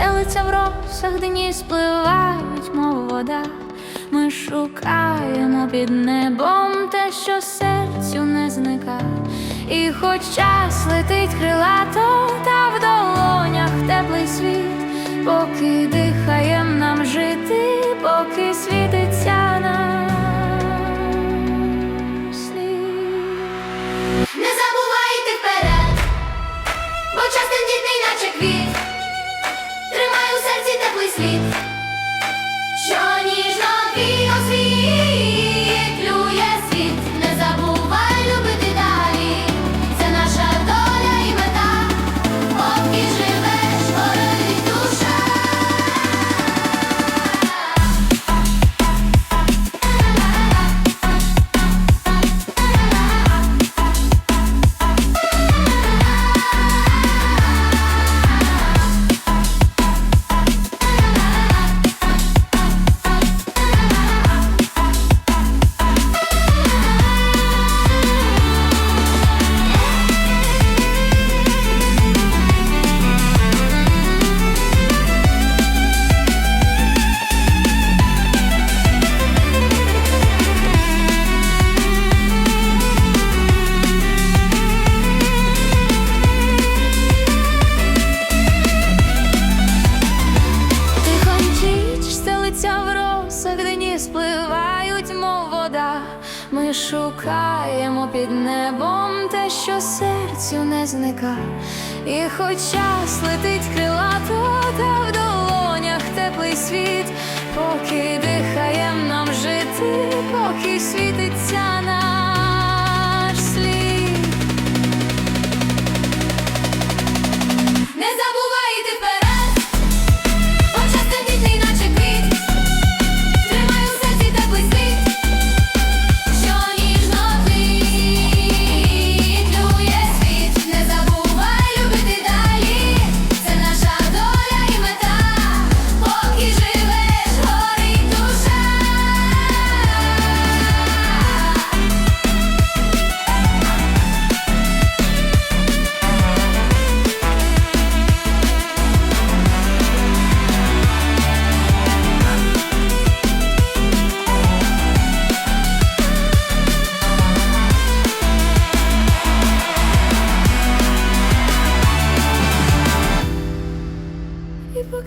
стелиться в росах, дні спливають, мов вода. Ми шукаємо під небом те, що серцю не зника. І хоч час летить крилато, та в долонях теплий світ, поки дихаєм нам жити, поки світиться нам Шукаємо під небом те, що серцю не зника. І хоч час летить крилато, та в долонях теплий світ, поки дихаєм нам жити, поки світиться наш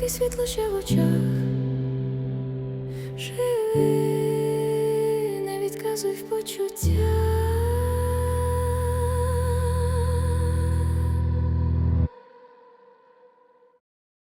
І світло ще в очах, живи, не відказуй в почуттях.